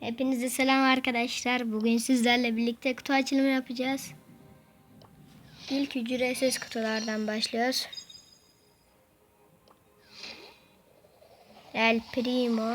Hepinize selam arkadaşlar. Bugün sizlerle birlikte kutu açılımı yapacağız. İlk ücretsiz kutulardan başlıyoruz. El Primo.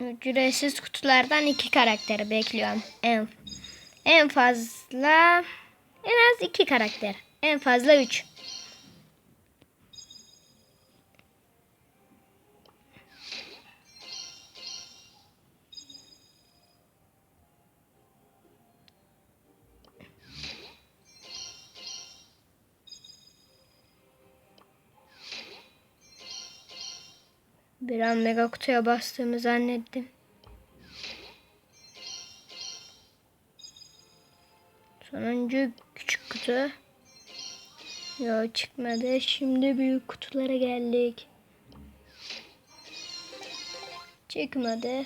Ücretsiz kutulardan iki karakteri bekliyorum. En en fazla en az iki karakter. En fazla üç. Bir an mega kutuya bastığımı zannettim. Sonuncu küçük kutu. Yok çıkmadı. Şimdi büyük kutulara geldik. Çıkmadı.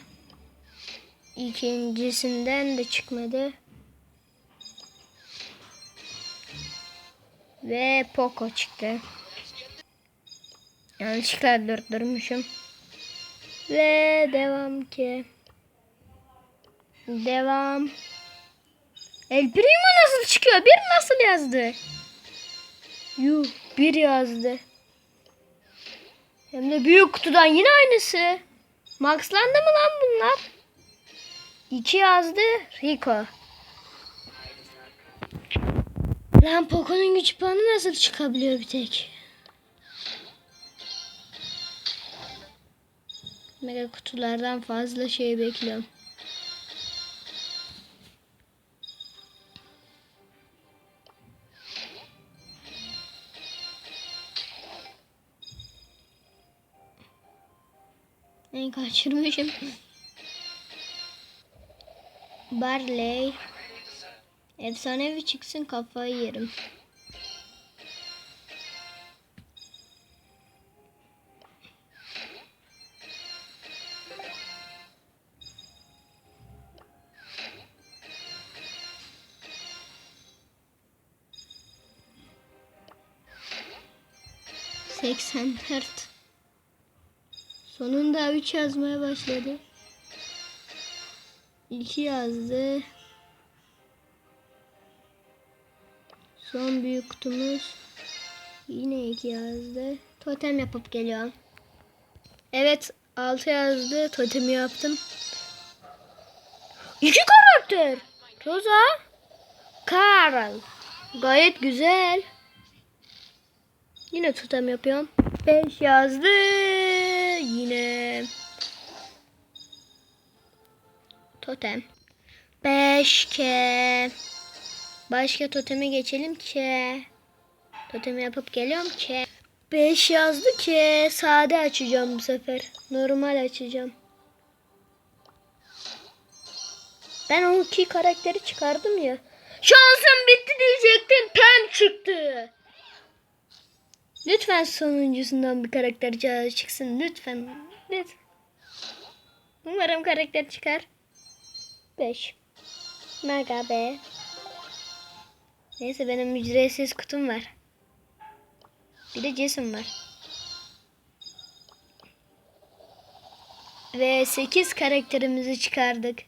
İkincisinden de çıkmadı. Ve Poco çıktı. Yanlışlıkla durdurmuşum. Ve devam ki. Devam. El Primo nasıl çıkıyor? Bir nasıl yazdı? Yuh bir yazdı. Hem de büyük kutudan yine aynısı. Maxlandı mı lan bunlar? İki yazdı. Rico. Lan Poco'nun güç puanı nasıl çıkabiliyor bir tek? Mega kutulardan fazla şey bekliyorum. Ne kaçırmışım. Barley. Efsanevi çıksın kafayı yerim. Seksen dört. Sonunda 3 yazmaya başladı. 2 yazdı. Son büyük kutumuz. Yine 2 yazdı. Totem yapıp geliyorum. Evet 6 yazdı. Totemi yaptım. 2 karakter. Rosa. Carl. Gayet güzel. Yine totem yapıyorum. 5 yazdı. Yine. Totem. 5 ke. Başka toteme geçelim ki. Totemi yapıp geliyorum ki. 5 yazdı ki. Sade açacağım bu sefer. Normal açacağım. Ben o iki karakteri çıkardım ya. Şansım bitti Lütfen sonuncusundan bir karakter çıksın. Lütfen. Lütfen. Umarım karakter çıkar. 5. Mega be. Neyse benim ücretsiz kutum var. Bir de Jason var. Ve 8 karakterimizi çıkardık.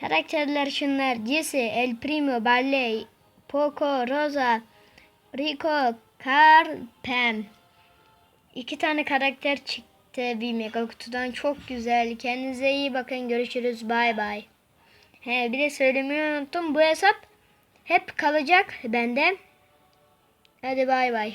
Karakterler şunlar. Jesse, El Primo, Barley, Poco, Rosa, Rico, Carl, Pam. İki tane karakter çıktı bir mega kutudan. Çok güzel. Kendinize iyi bakın. Görüşürüz. Bay bay. He bir de söylemeyi unuttum. Bu hesap hep kalacak bende. Hadi bay bay.